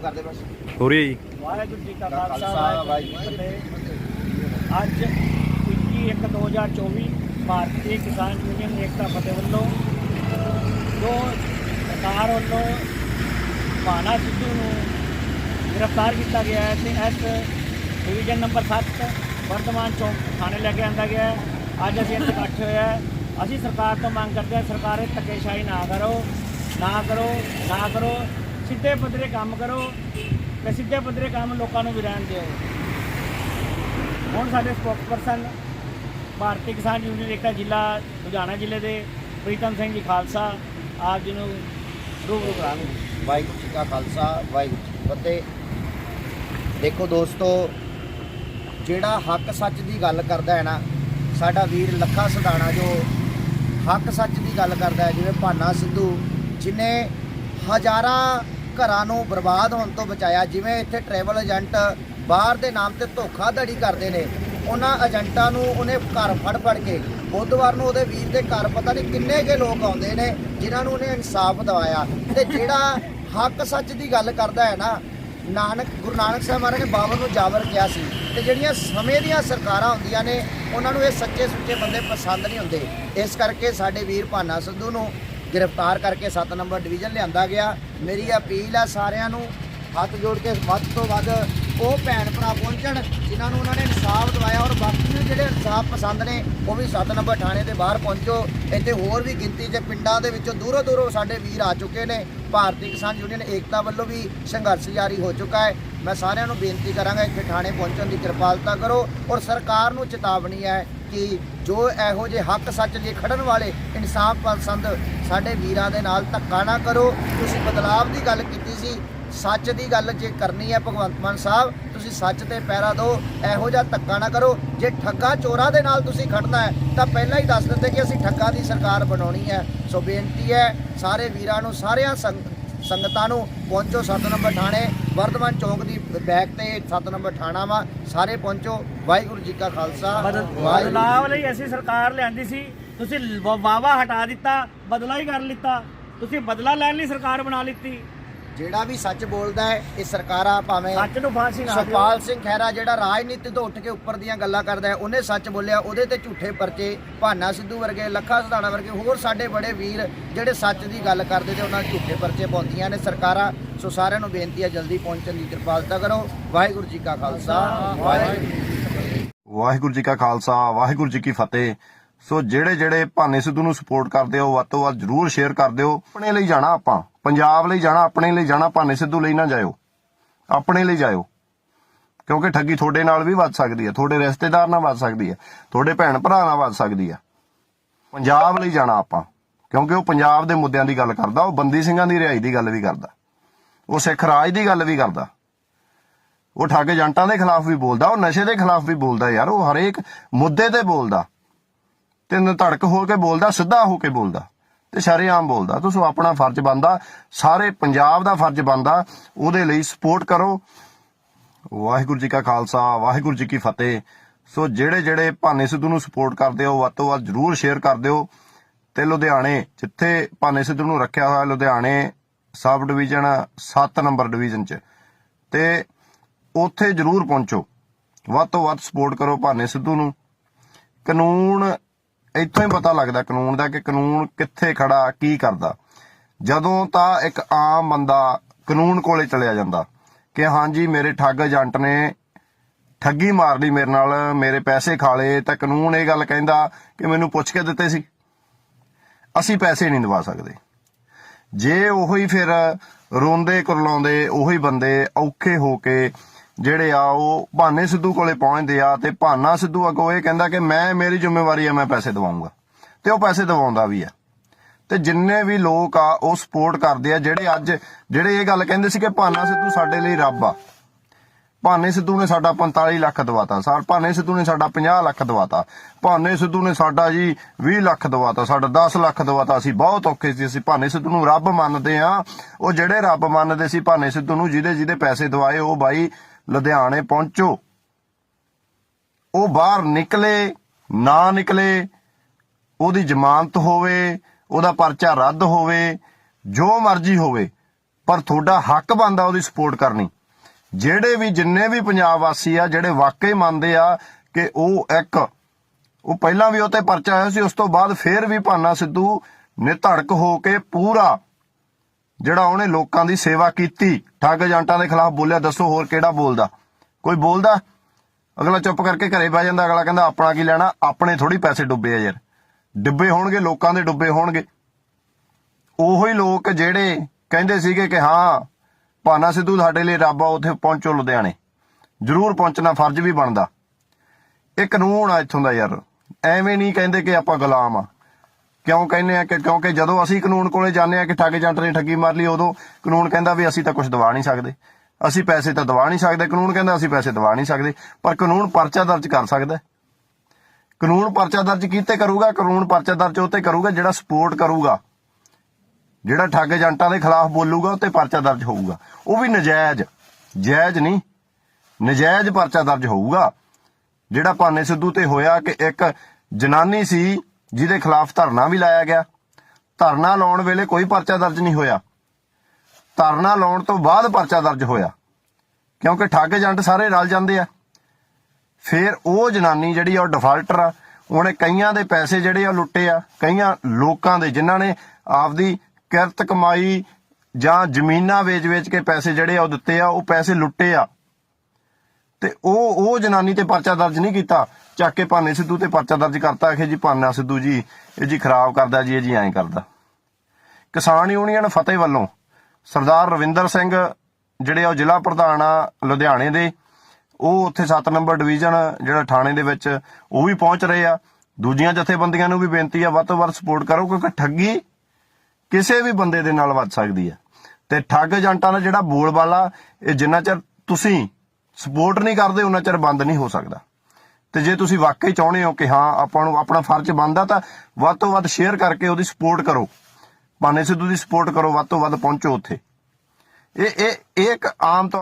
ਸ਼ੁਰੂ ਕਰ ਦੇ ਬਸ। ਹੋ ਰਹੀ ਹੈ ਜੀ। ਵਾਹਿਗੁਰੂ ਜੀ ਕਾ ਖਾਲਸਾ, ਖਾਲਸਾ ਵਾਹਿਗੁਰੂ ਜੀ ਕੀ ਫਤਿਹ। ਅੱਜ 21/1/2024 ਭਾਰਤੀ ਕਿਸਾਨ ਯੂਨੀਅਨ ਏਕਤਾ ਫਤਿਹ ਵੱਲੋਂ ਜੋ ਸਰਕਾਰ ਵੱਲੋਂ ਭਾਨਾ ਸਿੱਧੂ ਨੂੰ ਗ੍ਰਿਫਤਾਰ ਕੀਤਾ ਗਿਆ ਹੈ ਤੇ ਇਸ ਡਿਵੀਜ਼ਨ ਨੰਬਰ 7 ਵਰਤਮਾਨ ਚੌਂਕ ਥਾਣੇ ਲੈ ਕੇ ਆਂਦਾ ਗਿਆ ਹੈ। ਅੱਜ ਅਸੀਂ ਇੱਥੇ ਇਕੱਠੇ ਹੋਇਆ ਹੈ। ਅਸੀਂ ਸਰਕਾਰ ਤੋਂ ਮੰਗ ਕਰਦੇ ਹਾਂ ਸਰਕਾਰ ਇਹ ਧੱਕੇਸ਼ਾਹੀ ਨਾ ਕਰੋ ਨਾ ਕਰੋ ਨਾ ਕਰੋ। ਸਿੱਧੇ ਪੱਧਰੇ ਕੰਮ ਕਰੋ ਤੇ ਸਿੱਧੇ ਪੱਧਰੇ ਕੰਮ ਲੋਕਾਂ ਨੂੰ ਵੀ ਰਹਿਣ ਦਿਓ। ਹੁਣ ਸਾਡੇ ਸਪੋਕਸਪਰਸਨ ਭਾਰਤੀ ਕਿਸਾਨ ਯੂਨੀਅਨ ਏਕਤਾ ਜ਼ਿਲ੍ਹਾ ਲੁਧਿਆਣਾ ਜ਼ਿਲ੍ਹੇ ਦੇ, ਪ੍ਰੀਤਮ ਸਿੰਘ ਜੀ ਖਾਲਸਾ, ਆਪ ਜੀ ਨੂੰ ਰੂਬਰੂ ਕਰਾਂਗੇ। ਵਾਹਿਗੁਰੂ ਜੀ ਕਾ ਖਾਲਸਾ, ਵਾਹਿਗੁਰੂ ਜੀ ਕੀ ਫਤਿਹ। ਦੇਖੋ ਦੋਸਤੋ, ਜਿਹੜਾ ਹੱਕ ਸੱਚ ਦੀ ਗੱਲ ਕਰਦਾ ਹੈ ਨਾ, ਸਾਡਾ ਵੀਰ ਲੱਖਾ ਸਦਾਣਾ ਜੋ ਹੱਕ ਸੱਚ ਦੀ ਗੱਲ ਕਰਦਾ ਹੈ, ਜਿਵੇਂ ਭਾਨਾ ਸਿੱਧੂ, ਜਿਨੇ ਹਜ਼ਾਰਾਂ ਘਰਾਂ ਨੂੰ ਬਰਬਾਦ ਹੋਣ ਤੋਂ ਬਚਾਇਆ। ਜਿਵੇਂ ਇੱਥੇ ਟਰੈਵਲ ਏਜੰਟ ਬਾਹਰ ਦੇ ਨਾਮ ਤੇ ਧੋਖਾਧੜੀ ਕਰਦੇ ਨੇ, ਉਹਨਾਂ ਏਜੰਟਾਂ ਨੂੰ ਉਹਨੇ ਘਰ ਫੜ ਫੜ ਕੇ ਬੁੱਧਵਾਰ ਨੂੰ ਉਹਦੇ ਵੀਰ ਦੇ ਘਰ ਪਤਾ ਨਹੀਂ ਕਿੰਨੇ ਕੇ ਲੋਕ ਆਉਂਦੇ ਨੇ, ਜਿਨ੍ਹਾਂ ਨੂੰ ਉਹਨੇ ਇਨਸਾਫ ਦਿਵਾਇਆ। ਤੇ ਜਿਹੜਾ ਹੱਕ ਸੱਚ ਦੀ ਗੱਲ ਕਰਦਾ ਹੈ ਨਾ, ਨਾਨਕ, ਗੁਰੂ ਨਾਨਕ ਸਾਹਿਬ ਮਹਾਰਾਜ ਨੇ ਬਾਬਰ ਨੂੰ ਜਾਬਰ ਕਿਹਾ ਸੀ। ਤੇ ਜਿਹੜੀਆਂ ਸਮੇਂ ਦੀਆਂ ਸਰਕਾਰਾਂ ਹੁੰਦੀਆਂ ਨੇ, ਉਹਨਾਂ ਨੂੰ ਇਹ ਸੱਚੇ ਸੁੱਚੇ ਬੰਦੇ ਪਸੰਦ ਨਹੀਂ ਹੁੰਦੇ। ਇਸ ਕਰਕੇ ਸਾਡੇ ਵੀਰ ਭਾਨਾ ਸਿੱਧੂ ਨੂੰ ਗ੍ਰਿਫਤਾਰ ਕਰਕੇ 7 ਨੰਬਰ ਡਿਵੀਜ਼ਨ ਲਿਆਂਦਾ ਗਿਆ। ਮੇਰੀ ਅਪੀਲ ਹੈ ਸਾਰਿਆਂ ਨੂੰ ਹੱਥ ਜੋੜ ਕੇ ਵੱਧ ਤੋਂ ਵੱਧ ਉਹ ਭੈਣ ਭਰਾ ਪਹੁੰਚਣ, ਜਿਨ੍ਹਾਂ ਨੂੰ ਉਹਨਾਂ ਨੇ ਇਨਸਾਫ ਦਿਵਾਇਆ ਔਰ ਬਾਕੀ ਨੂੰ ਜਿਹੜੇ ਇਨਸਾਫ ਪਸੰਦ ਨੇ, ਉਹ ਵੀ 7 ਨੰਬਰ ਥਾਣੇ ਦੇ ਬਾਹਰ ਪਹੁੰਚੋ। ਇੱਥੇ ਹੋਰ ਵੀ ਗਿਣਤੀ 'ਚ ਪਿੰਡਾਂ ਦੇ ਵਿੱਚੋਂ ਦੂਰੋਂ ਦੂਰੋਂ ਸਾਡੇ ਵੀਰ ਆ ਚੁੱਕੇ ਨੇ। ਭਾਰਤੀ ਕਿਸਾਨ ਯੂਨੀਅਨ ਏਕਤਾ ਵੱਲੋਂ ਵੀ ਸੰਘਰਸ਼ ਜਾਰੀ ਹੋ ਚੁੱਕਾ ਹੈ। ਮੈਂ ਸਾਰਿਆਂ ਨੂੰ ਬੇਨਤੀ ਕਰਾਂਗਾ ਇੱਥੇ ਥਾਣੇ ਪਹੁੰਚਣ ਦੀ ਕਿਰਪਾਲਤਾ ਕਰੋ ਔਰ ਸਰਕਾਰ ਨੂੰ ਚੇਤਾਵਨੀ ਹੈ ਕਿ ਜੋ ਇਹੋ ਜਿਹੇ ਹੱਕ ਸੱਚ ਲਈ ਖੜਨ ਵਾਲੇ ਇਨਸਾਫ ਪਸੰਦ ਸਾਡੇ ਵੀਰਾਂ ਦੇ ਨਾਲ ਧੱਕਾ ਨਾ ਕਰੋ। ਤੁਸੀਂ ਬਦਲਾਵ ਦੀ ਗੱਲ ਕੀਤੀ ਸੀ। ਸੱਚ ਦੀ ਗੱਲ ਜੇ ਕਰਨੀ ਹੈ ਭਗਵੰਤ ਮਾਨ ਸਾਹਿਬ ਤੁਸੀਂ ਸੱਚ ਤੇ ਪੈਰਾ ਦਿਓ ਇਹੋ ਜਿਹਾ ਧੱਕਾ ਨਾ ਕਰੋ। ਜੇ ਠੱਗਾ ਚੋਰਾਂ ਦੇ ਨਾਲ ਤੁਸੀਂ ਖੜਨਾ ਹੈ ਤਾਂ ਪਹਿਲਾਂ ਹੀ ਦੱਸ ਦਿੰਦੇ ਕਿ ਅਸੀਂ ਠੱਗਾ ਦੀ ਸਰਕਾਰ ਬਣਾਉਣੀ ਹੈ। ਸੋ ਬੇਨਤੀ ਹੈ ਸਾਰੇ ਵੀਰਾਂ ਨੂੰ ਸਾਰਿਆਂ ਸੰਗ- ਸੰਗਤਾਂ ਨੂੰ ਪਹੁੰਚੋ 7 ਨੰਬਰ ਥਾਣੇ। ਵਰਧਮਾਨ ਚੌਂਕ ਦੀ ਬੈਕ ਤੇ 7 ਨੰਬਰ ਥਾਣਾ ਵਾ। ਸਾਰੇ ਪਹੁੰਚੋ। ਵਾਹਿਗੁਰੂ ਜੀ ਕਾ ਖਾਲਸਾ। ਬਦਲਾਵ ਲਈ ਅਸੀਂ ਸਰਕਾਰ ਲਿਆਂਦੀ ਸੀ। ਤੁਸੀਂ ਵਾਵਾ ਹਟਾ ਦਿੱਤਾ ਬਦਲਾ ਹੀ ਕਰ ਲਿੱਤਾ। ਤੁਸੀਂ ਬਦਲਾ ਲੈਣ ਲਈ ਸਰਕਾਰ ਬਣਾ ਲਿੱਤੀ। ਜਿਹੜਾ ਵੀ ਸੱਚ ਬੋਲਦਾ ਹੈ ਇਹ ਸਰਕਾਰਾਂ ਭਾਵੇਂ ਸੱਚ ਨੂੰ ਫਾਂਸੀ ਨਾ ਸੁਖਪਾਲ ਸਿੰਘ ਖਹਿਰਾ ਜਿਹੜਾ ਰਾਜਨੀਤੀ ਤੋਂ ਉੱਠ ਕੇ ਉੱਪਰ ਦੀਆਂ ਗੱਲਾਂ ਕਰਦਾ ਹੈ ਉਹਨੇ ਸੱਚ ਬੋਲਿਆ ਉਹਦੇ ਤੇ ਝੂਠੇ ਪਰਚੇ ਭਾਨਾ ਸਿੱਧੂ ਵਰਗੇ ਲੱਖਾ ਸਧਾਣਾ ਵਰਗੇ ਹੋਰ ਸਾਡੇ ਬੜੇ ਵੀਰ ਜਿਹੜੇ ਸੱਚ ਦੀ ਗੱਲ ਕਰਦੇ ਤੇ ਉਹਨਾਂ ਨੂੰ ਝੂਠੇ ਪਰਚੇ ਪਾਉਂਦੀਆਂ ਨੇ। ਸਰਕਾਰਾਂ ਸੋ ਸਾਰਿਆਂ ਨੂੰ ਬੇਨਤੀ ਹੈ ਜਲਦੀ ਪਹੁੰਚਣ ਦੀ ਕਿਰਪਾਲਤਾ ਕਰੋ। ਵਾਹਿਗੁਰੂ ਜੀ ਕਾ ਖਾਲਸਾ। ਵਾਹਿਗੁਰੂ ਜੀ ਕਾ ਖਾਲਸਾ ਵਾਹਿਗੁਰੂ ਜੀ ਕੀ ਫਤਿਹ। ਸੋ ਜਿਹੜੇ ਜਿਹੜੇ ਭਾਨੇ ਸਿੱਧੂ ਨੂੰ ਸਪੋਰਟ ਕਰਦੇ ਹੋ ਵੱਧ ਤੋਂ ਵੱਧ ਜਰੂਰ ਸ਼ੇਅਰ ਕਰ ਦਿਓ। ਆਪਣੇ ਲਈ ਜਾਣਾ ਆਪਾਂ। ਪੰਜਾਬ ਲਈ ਜਾਣਾ, ਆਪਣੇ ਲਈ ਜਾਣਾ, ਭਾਨੇ ਸਿੱਧੂ ਲਈ ਨਾ ਜਾਇਓ। ਆਪਣੇ ਲਈ ਜਾਇਓ। ਕਿਉਂਕਿ ਠੱਗੀ ਤੁਹਾਡੇ ਨਾਲ ਵੀ ਵੱਧ ਸਕਦੀ ਹੈ, ਤੁਹਾਡੇ ਰਿਸ਼ਤੇਦਾਰ ਨਾਲ ਵੱਧ ਸਕਦੀ ਹੈ, ਤੁਹਾਡੇ ਭੈਣ ਭਰਾ ਨਾਲ ਵੱਧ ਸਕਦੀ ਹੈ। ਪੰਜਾਬ ਲਈ ਜਾਣਾ ਆਪਾਂ। ਕਿਉਂਕਿ ਉਹ ਪੰਜਾਬ ਦੇ ਮੁੱਦਿਆਂ ਦੀ ਗੱਲ ਕਰਦਾ, ਉਹ ਬੰਦੀ ਸਿੰਘਾਂ ਦੀ ਰਿਹਾਈ ਦੀ ਗੱਲ ਵੀ ਕਰਦਾ। ਉਹ ਸਿੱਖ ਰਾਜ ਦੀ ਗੱਲ ਵੀ ਕਰਦਾ। ਉਹ ਠੱਗ ਏਜੰਟਾਂ ਦੇ ਖਿਲਾਫ ਵੀ ਬੋਲਦਾ, ਉਹ ਨਸ਼ੇ ਦੇ ਖਿਲਾਫ ਵੀ ਬੋਲਦਾ ਯਾਰ, ਉਹ ਹਰੇਕ ਮੁੱਦੇ ਤੇ ਬੋਲਦਾ। ਤੇ ਧੜਕ ਹੋ ਕੇ ਬੋਲਦਾ, ਸਿੱਧਾ ਹੋ ਕੇ ਬੋਲਦਾ ਤੇ ਸ਼ਰੇਆਮ ਬੋਲਦਾ। ਤੁਸੀਂ ਆਪਣਾ ਫਰਜ਼ ਬੰਦਾ ਸਾਰੇ ਪੰਜਾਬ ਦਾ ਫਰਜ਼ ਬੰਦਾ ਉਹਦੇ ਲਈ ਸਪੋਰਟ ਕਰੋ। ਵਾਹਿਗੁਰੂ ਜੀ ਕਾ ਖਾਲਸਾ, ਵਾਹਿਗੁਰੂ ਜੀ ਕੀ ਫਤਿਹ। ਸੋ ਜਿਹੜੇ ਜਿਹੜੇ ਭਾਨੇ ਸਿੱਧੂ ਨੂੰ ਸਪੋਰਟ ਕਰਦੇ ਹੋ, ਵੱਧ ਤੋਂ ਵੱਧ ਜਰੂਰ ਸ਼ੇਅਰ ਕਰ ਦਿਓ। ਤੇ ਲੁਧਿਆਣੇ, ਜਿੱਥੇ ਭਾਨੇ ਸਿੱਧੂ ਨੂੰ ਰੱਖਿਆ ਹੋਇਆ ਲੁਧਿਆਣੇ ਸਬ ਡਿਵੀਜ਼ਨ 7 ਨੰਬਰ ਡਿਵੀਜ਼ਨ 'ਚ। ਤੇ ਉੱਥੇ ਜਰੂਰ ਪਹੁੰਚੋ। ਵੱਧ ਤੋਂ ਵੱਧ ਸਪੋਰਟ ਕਰੋ ਭਾਨੇ ਸਿੱਧੂ ਨੂੰ। ਕਾਨੂੰਨ ਇੱਥੋਂ ਹੀ ਪਤਾ ਲੱਗਦਾ ਕਾਨੂੰਨ ਦਾ ਕਿ ਕਾਨੂੰਨ ਕਿੱਥੇ ਖੜਾ, ਕੀ ਕਰਦਾ। ਜਦੋਂ ਤਾਂ ਇੱਕ ਆਮ ਬੰਦਾ ਕਾਨੂੰਨ ਕੋਲੇ ਚਲਿਆ ਜਾਂਦਾ ਕਿ ਹਾਂਜੀ, ਮੇਰੇ ਠੱਗ ਏਜੰਟ ਨੇ ਠੱਗੀ ਮਾਰ ਲਈ ਮੇਰੇ ਨਾਲ, ਮੇਰੇ ਪੈਸੇ ਖਾ ਲਏ, ਤਾਂ ਕਾਨੂੰਨ ਇਹ ਗੱਲ ਕਹਿੰਦਾ ਕਿ ਮੈਨੂੰ ਪੁੱਛ ਕੇ ਦਿੱਤੇ ਸੀ। ਅਸੀਂ ਪੈਸੇ ਨਹੀਂ ਦਵਾ ਸਕਦੇ। ਜੇ ਉਹੀ ਫਿਰ ਰੋਂਦੇ ਕੁਰਲਾਉਂਦੇ, ਉਹੀ ਬੰਦੇ ਔਖੇ ਹੋ ਕੇ ਜਿਹੜੇ ਆ, ਉਹ ਭਾਨੇ ਸਿੱਧੂ ਕੋਲੇ ਪਹੁੰਚਦੇ ਆ ਤੇ ਭਾਨਾ ਸਿੱਧੂ ਅੱਗੋਂ ਇਹ ਕਹਿੰਦਾ ਕਿ ਮੈਂ, ਮੇਰੀ ਜ਼ਿੰਮੇਵਾਰੀ ਆ ਮੈਂ ਪੈਸੇ ਦਵਾਉਂਗਾ। ਤੇ ਉਹ ਪੈਸੇ ਦਵਾਉਂਦਾ ਵੀ ਆ ਤੇ ਜਿੰਨੇ ਵੀ ਲੋਕ ਆ, ਉਹ ਸਪੋਰਟ ਕਰਦੇ ਆ, ਜਿਹੜੇ ਅੱਜ, ਜਿਹੜੇ ਇਹ ਗੱਲ ਕਹਿੰਦੇ ਸੀ ਕਿ ਭਾਨਾ ਸਿੱਧੂ ਸਾਡੇ ਲਈ ਰੱਬ ਆ। ਭਾਨੇ ਸਿੱਧੂ ਨੇ ਸਾਡਾ 45 ਲੱਖ ਦਵਾਤਾ। ਸਾਰ ਭਾਨੇ ਸਿੱਧੂ ਨੇ ਸਾਡਾ 50 ਲੱਖ ਦਵਾਤਾ। ਭਾਨੇ ਸਿੱਧੂ ਨੇ ਸਾਡਾ ਜੀ 20 ਲੱਖ ਦਵਾਤਾ, ਸਾਡਾ 10 ਲੱਖ ਦਵਾਤਾ। ਅਸੀਂ ਬਹੁਤ ਔਖੇ ਸੀ, ਅਸੀਂ ਭਾਨੇ ਸਿੱਧੂ ਨੂੰ ਰੱਬ ਮੰਨਦੇ ਆ। ਉਹ ਜਿਹੜੇ ਰੱਬ ਮੰਨਦੇ ਸੀ ਭਾਨੇ ਸਿੱਧੂ ਨੂੰ ਜਿਹਦੇ ਜਿਹਦੇ ਪੈਸੇ ਦਵਾਏ, ਉਹ ਬਾਈ ਲੁਧਿਆਣੇ ਪਹੁੰਚੋ। ਉਹ ਬਾਹਰ ਨਿਕਲੇ, ਨਾ ਨਿਕਲੇ, ਉਹਦੀ ਜ਼ਮਾਨਤ ਹੋਵੇ, ਉਹਦਾ ਪਰਚਾ ਰੱਦ ਹੋਵੇ, ਜੋ ਮਰਜ਼ੀ ਹੋਵੇ, ਪਰ ਤੁਹਾਡਾ ਹੱਕ ਬਣਦਾ ਉਹਦੀ ਸਪੋਰਟ ਕਰਨੀ। ਜਿਹੜੇ ਵੀ ਜਿੰਨੇ ਵੀ ਪੰਜਾਬ ਵਾਸੀ ਆ, ਜਿਹੜੇ ਵਾਕਈ ਮੰਨਦੇ ਆ ਕਿ ਉਹ ਇੱਕ, ਉਹ ਪਹਿਲਾਂ ਵੀ ਉਹ ਤੇ ਪਰਚਾ ਹੋਇਆ ਸੀ, ਉਸ ਤੋਂ ਬਾਅਦ ਫੇਰ ਵੀ ਭਾਨਾ ਸਿੱਧੂ ਨੇ ਧੜਕ ਹੋ ਕੇ ਪੂਰਾ ਜਿਹੜਾ ਉਹਨੇ ਲੋਕਾਂ ਦੀ ਸੇਵਾ ਕੀਤੀ, ਠੱਗ ਏਜੰਟਾਂ ਦੇ ਖਿਲਾਫ ਬੋਲਿਆ, ਦੱਸੋ ਹੋਰ ਕਿਹੜਾ ਬੋਲਦਾ? ਕੋਈ ਬੋਲਦਾ? ਅਗਲਾ ਚੁੱਪ ਕਰਕੇ ਘਰੇ ਬਹਿ ਜਾਂਦਾ, ਅਗਲਾ ਕਹਿੰਦਾ, ਆਪਣਾ ਕੀ ਲੈਣਾ? ਆਪਣੇ ਥੋੜੀ ਪੈਸੇ ਡੁੱਬੇ ਆ ਯਾਰ। ਡੁੱਬੇ ਹੋਣਗੇ, ਲੋਕਾਂ ਦੇ ਡੁੱਬੇ ਹੋਣਗੇ। ਉਹੋ ਹੀ ਲੋਕ ਜਿਹੜੇ ਕਹਿੰਦੇ ਸੀਗੇ ਕਿ ਹਾਂ, ਭਾਨਾ ਸਿੱਧੂ ਸਾਡੇ ਲਈ ਰੱਬ ਆ, ਉੱਥੇ ਪਹੁੰਚੋ ਲੁਧਿਆਣੇ। ਜ਼ਰੂਰ ਪਹੁੰਚਣਾ, ਫਰਜ਼ ਵੀ ਬਣਦਾ। ਇਹ ਕਾਨੂੰਨ ਆ ਇੱਥੋਂ ਦਾ ਯਾਰ। ਐਵੇਂ ਨਹੀਂ ਕਹਿੰਦੇ ਕਿ ਆਪਾਂ ਗੁਲਾਮ ਆ। ਕਿਉਂ ਕਹਿੰਦੇ ਆ ਕਿ ਕਿਉਂਕਿ ਜਦੋਂ ਅਸੀਂ ਕਾਨੂੰਨ ਕੋਲੇ ਜਾਂਦੇ ਆ ਕਿ ਠੱਗ ਜੰਟ ਨੇ ਠੱਗੀ ਮਾਰ ਲਈ, ਉਦੋਂ ਕਾਨੂੰਨ ਕਹਿੰਦਾ ਵੀ ਅਸੀਂ ਤਾਂ ਕੁਝ ਦਵਾ ਨਹੀਂ ਸਕਦੇ। ਅਸੀਂ ਪੈਸੇ ਤਾਂ ਦਵਾ ਨਹੀਂ ਸਕਦੇ। ਕਾਨੂੰਨ ਕਹਿੰਦਾ ਅਸੀਂ ਪੈਸੇ ਦਵਾ ਨਹੀਂ ਸਕਦੇ। ਪਰ ਕਾਨੂੰਨ ਪਰਚਾ ਦਰਜ ਕਰ ਸਕਦਾ ਕਾਨੂੰਨ ਪਰਚਾ ਦਰਜ ਕੀਤੇ ਕਰੂਗਾ, ਕਾਨੂੰਨ ਪਰਚਾ ਦਰਜ ਉਹ ਤੇ ਕਰੂਗਾ, ਜਿਹੜਾ ਸਪੋਰਟ ਕਰੂਗਾ, ਜਿਹੜਾ ਠੱਗ ਏਜੰਟਾਂ ਦੇ ਖਿਲਾਫ ਬੋਲੂਗਾ ਉਹ ਤੇ ਪਰਚਾ ਦਰਜ ਹੋਊਗਾ। ਉਹ ਵੀ ਨਜਾਇਜ਼, ਜਾਇਜ਼ ਨਹੀਂ। ਨਜਾਇਜ਼ ਪਰਚਾ ਦਰਜ ਹੋਊਗਾ। ਜਿਹੜਾ ਭਾਨੇ ਸਿੱਧੂ ਤੇ ਹੋਇਆ ਕਿ ਇੱਕ ਜਨਾਨੀ ਸੀ ਜਿਹਦੇ ਖਿਲਾਫ ਧਰਨਾ ਵੀ ਲਾਇਆ ਗਿਆ। ਧਰਨਾ ਲਾਉਣ ਵੇਲੇ ਕੋਈ ਪਰਚਾ ਦਰਜ ਨਹੀਂ ਹੋਇਆ। ਧਰਨਾ ਲਾਉਣ ਤੋਂ ਬਾਅਦ ਪਰਚਾ ਦਰਜ ਹੋਇਆ। ਕਿਉਂਕਿ ਠੱਗ ਏਜੰਟ ਸਾਰੇ ਰਲ ਜਾਂਦੇ ਆ। ਫਿਰ ਉਹ ਜਨਾਨੀ ਜਿਹੜੀ ਆ, ਉਹ ਡਿਫਾਲਟਰ ਆ। ਉਹਨੇ ਕਈਆਂ ਦੇ ਪੈਸੇ ਜਿਹੜੇ ਆ ਲੁੱਟੇ ਆ। ਕਈਆਂ ਲੋਕਾਂ ਦੇ, ਜਿਨ੍ਹਾਂ ਨੇ ਆਪਦੀ ਕਿਰਤ ਕਮਾਈ ਜਾਂ ਜ਼ਮੀਨਾਂ ਵੇਚ-ਵੇਚ ਕੇ ਪੈਸੇ ਜਿਹੜੇ ਆ, ਉਹ ਦਿੱਤੇ ਆ, ਉਹ ਪੈਸੇ ਲੁੱਟੇ ਆ। ਤੇ ਉਹ ਉਹ ਜਨਾਨੀ ਤੇ ਪਰਚਾ ਦਰਜ ਨਹੀਂ ਕੀਤਾ। ਚੱਕ ਕੇ ਭਾਨੇ ਸਿੱਧੂ ਤੇ ਪਰਚਾ ਦਰਜ ਕਰਤਾ। ਕਿ ਜੀ ਭਾਨਾ ਸਿੱਧੂ ਜੀ, ਇਹ ਜੀ ਖਰਾਬ ਕਰਦਾ ਜੀ, ਇਹ ਜੀ ਐਂ ਕਰਦਾ। ਕਿਸਾਨ ਯੂਨੀਅਨ ਫਤਿਹ ਵੱਲੋਂ ਸਰਦਾਰ ਰਵਿੰਦਰ ਸਿੰਘ, ਜਿਹੜੇ ਉਹ ਜ਼ਿਲ੍ਹਾ ਪ੍ਰਧਾਨ ਆ ਲੁਧਿਆਣੇ ਦੇ, ਉਹ ਉੱਥੇ 7 ਨੰਬਰ ਡਿਵੀਜ਼ਨ, ਜਿਹੜਾ ਥਾਣੇ ਦੇ ਵਿੱਚ, ਉਹ ਵੀ ਪਹੁੰਚ ਰਹੇ ਆ। ਦੂਜੀਆਂ ਜਥੇਬੰਦੀਆਂ ਨੂੰ ਵੀ ਬੇਨਤੀ ਆ, ਵੱਧ ਤੋਂ ਵੱਧ ਸਪੋਰਟ ਕਰੋ, ਕਿਉਂਕਿ ਠੱਗੀ ਕਿਸੇ ਵੀ ਬੰਦੇ ਦੇ ਨਾਲ ਵੱਧ ਸਕਦੀ ਹੈ ਤੇ ਠੱਗ ਏਜੰਟਾਂ ਦਾ ਜਿਹੜਾ ਬੋਲਬਾਲਾ, ਇਹ ਜਿੰਨਾ ਚਿਰ ਤੁਸੀਂ ਸਪੋਰਟ ਨਹੀਂ ਕਰਦੇ, ਉਹਨਾਂ ਚਿਰ ਬੰਦ ਨਹੀਂ ਹੋ ਸਕਦਾ। ਤੇ ਜੇ ਤੁਸੀਂ ਵਾਕਈ ਚਾਹੁੰਦੇ ਹੋ ਕਿ ਹਾਂ, ਆਪਾਂ ਨੂੰ ਆਪਣਾ ਫਰਜ਼ ਬਣਦਾ, ਤਾਂ ਵੱਧ ਤੋਂ ਵੱਧ ਸ਼ੇਅਰ ਕਰਕੇ ਉਹਦੀ ਸਪੋਰਟ ਕਰੋ। ਭਾਨੇ ਸਿੱਧੂ ਦੀ ਸਪੋਰਟ ਕਰੋ, ਵੱਧ ਤੋਂ ਵੱਧ ਪਹੁੰਚੋ ਉੱਥੇ। ਇਹ ਇਹ ਇਹ ਇੱਕ ਆਮ ਤੌਰ